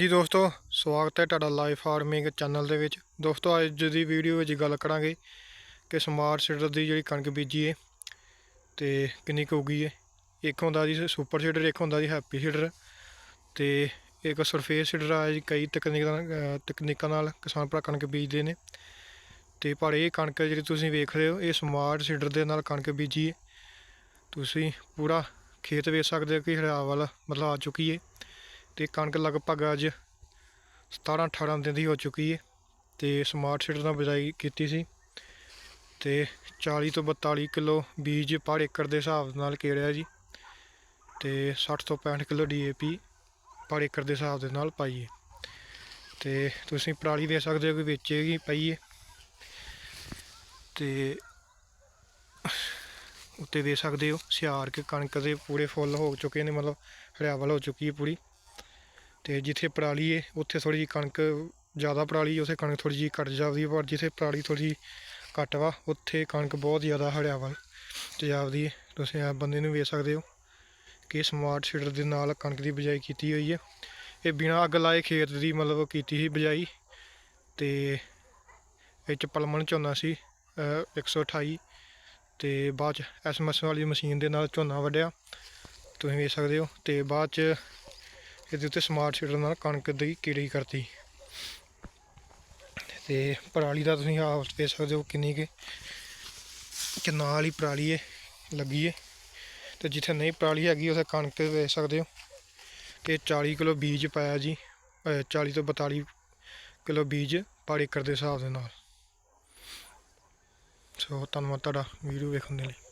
ਜੀ ਦੋਸਤੋ, ਸਵਾਗਤ ਹੈ ਤੁਹਾਡਾ ਲਾਈਫ ਫਾਰਮਿੰਗ ਚੈਨਲ ਦੇ ਵਿੱਚ। ਦੋਸਤੋ, ਅੱਜ ਦੀ ਵੀਡੀਓ ਵਿੱਚ ਗੱਲ ਕਰਾਂਗੇ ਕਿ ਸਮਾਰਟ ਸੀਡਰ ਦੀ ਜਿਹੜੀ ਕਣਕ ਬੀਜੀ ਹੈ ਤੇ ਕਿੰਨੀ ਕੁ ਉਗੀ ਹੈ ਇੱਕ ਹੁੰਦਾ ਜੀ ਸੁਪਰ ਸੀਡਰ ਇੱਕ ਹੁੰਦਾ ਜੀ ਹੈਪੀ ਸੀਡਰ ਤੇ ਇੱਕ ਸਰਫੇਸ ਸੀਡਰ ਆ ਜੀ, ਕਈ ਤਕਨੀਕਾਂ ਤਕਨੀਕਾਂ ਨਾਲ ਕਿਸਾਨ ਭਰਾ ਕਣਕ ਬੀਜਦੇ ਨੇ। ਤੇ ਪਰ ਇਹ ਕਣਕ ਜਿਹੜੀ ਤੁਸੀਂ ਵੇਖ ਰਹੇ ਹੋ, ਇਹ ਸਮਾਰਟ ਸੀਡਰ ਦੇ ਨਾਲ ਕਣਕ ਬੀਜੀ ਹੈ ਤੁਸੀਂ ਪੂਰਾ ਖੇਤ ਵੇਖ ਸਕਦੇ ਹੋ ਕਿ ਹਰਿਆਵਲ ਮਤਲਬ ਆ ਚੁੱਕੀ ਹੈ ਤੇ ਕਣਕ ਲਗਭਗ ਅੱਜ 17 18 ਦਿਨ ਦੀ ਹੋ ਚੁੱਕੀ ਹੈ ਤੇ ਸਮਾਰਟ ਸੀਡਰ ਨਾਲ ਬਿਜਾਈ ਕੀਤੀ ਸੀ ਤੇ 40 ਤੋਂ 42 ਕਿਲੋ ਬੀਜ ਪਰ ਏਕੜ ਦੇ ਹਿਸਾਬ ਨਾਲ ਕੇੜਿਆ ਜੀ ਤੇ 60 ਤੋਂ 65 ਕਿਲੋ ਡੀਏਪੀ ਪਰ ਏਕੜ ਦੇ ਹਿਸਾਬ ਦੇ ਨਾਲ ਪਾਈਏ ਤੇ ਤੁਸੀਂ ਪਰਾਲੀ ਦੇ ਸਕਦੇ ਹੋ ਕਿ ਵੇਚੇਗੀ ਪਾਈਏ ਹੈ ਤੇ ਉੱਤੇ ਦੇ ਸਕਦੇ ਹੋ, ਸਿਆਰ ਕੇ ਕਣਕ ਦੇ ਪੂਰੇ ਫੁੱਲ ਹੋ ਚੁੱਕੇ ਨੇ, ਮਤਲਬ ਹਰਿਆਵਲ ਹੋ ਚੁੱਕੀ ਹੈ ਪੂਰੀ। ਤੇ ਜਿੱਥੇ ਪਰਾਲੀ ਹੈ ਉੱਥੇ ਥੋੜੀ ਜਿਹੀ ਕਣਕ ਜ਼ਿਆਦਾ ਪਰਾਲੀ ਉੱਥੇ ਕਣਕ ਥੋੜੀ ਜਿਹੀ ਘੱਟ ਜਾਂਦੀ ਪਰ ਜਿੱਥੇ ਪਰਾਲੀ ਥੋੜੀ ਜਿਹੀ ਘੱਟ ਵਾ, ਉੱਥੇ ਕਣਕ ਬਹੁਤ ਜ਼ਿਆਦਾ ਹਰਿਆਵਲ ਤੇ ਜਾਂਦੀ ਹੈ ਤੁਸੀਂ ਆ ਬੰਦੇ ਨੂੰ ਵੇਖ ਸਕਦੇ ਹੋ ਕਿ ਸਮਾਰਟ ਸੀਡਰ ਦੇ ਨਾਲ ਕਣਕ ਦੀ ਬਿਜਾਈ ਕੀਤੀ ਹੋਈ ਹੈ। ਇਹ ਬਿਨਾਂ ਅੱਗ ਲਾਏ ਖੇਤ ਦੀ ਮਤਲਬ ਕੀਤੀ ਸੀ ਬਿਜਾਈ ਤੇ ਇਹ 'ਚ ਪਲਮਣ ਝੋਨਾ ਸੀ, ਅਹ 128 ਤੇ ਬਾਅਦ ਚ ਐਸਐਮਐਸ ਵਾਲੀ ਮਸ਼ੀਨ ਦੇ ਨਾਲ ਝੋਨਾ ਵੱਢਿਆ। ਤੁਸੀਂ ਵੇਖ ਸਕਦੇ ਹੋ ਤੇ ਬਾਅਦ ਚ ਇਹਦੇ ਉੱਤੇ ਸਮਾਰਟ ਸ਼ੀਟਰ ਨਾਲ ਕਣਕ ਦੀ ਕੀੜੀ ਕਰਤੀ। ਤੇ ਪਰਾਲੀ ਦਾ ਤੁਸੀਂ ਆਪ ਵੇਖ ਸਕਦੇ ਹੋ ਕਿੰਨੀ ਕਿ ਕਿ ਨਾਲ ਹੀ ਪਰਾਲੀ ਹੈ ਲੱਗੀ ਹੈ। ਤੇ ਜਿੱਥੇ ਨਹੀਂ ਪਰਾਲੀ ਹੈਗੀ, ਉੱਥੇ ਕਣਕ ਵੇਖ ਸਕਦੇ ਹੋ ਕਿ 40 ਕਿਲੋ ਬੀਜ ਪਾਇਆ ਜੀ, ਅਹ 40 ਤੋਂ 42 ਕਿਲੋ ਬੀਜ ਪਰ ਏਕੜ ਦੇ ਹਿਸਾਬ ਦੇ ਨਾਲ। ਸੋ ਧੰਨਵਾਦ ਤੁਹਾਡਾ ਵੀਡੀਓ ਵੇਖਣ ਦੇ ਲਈ।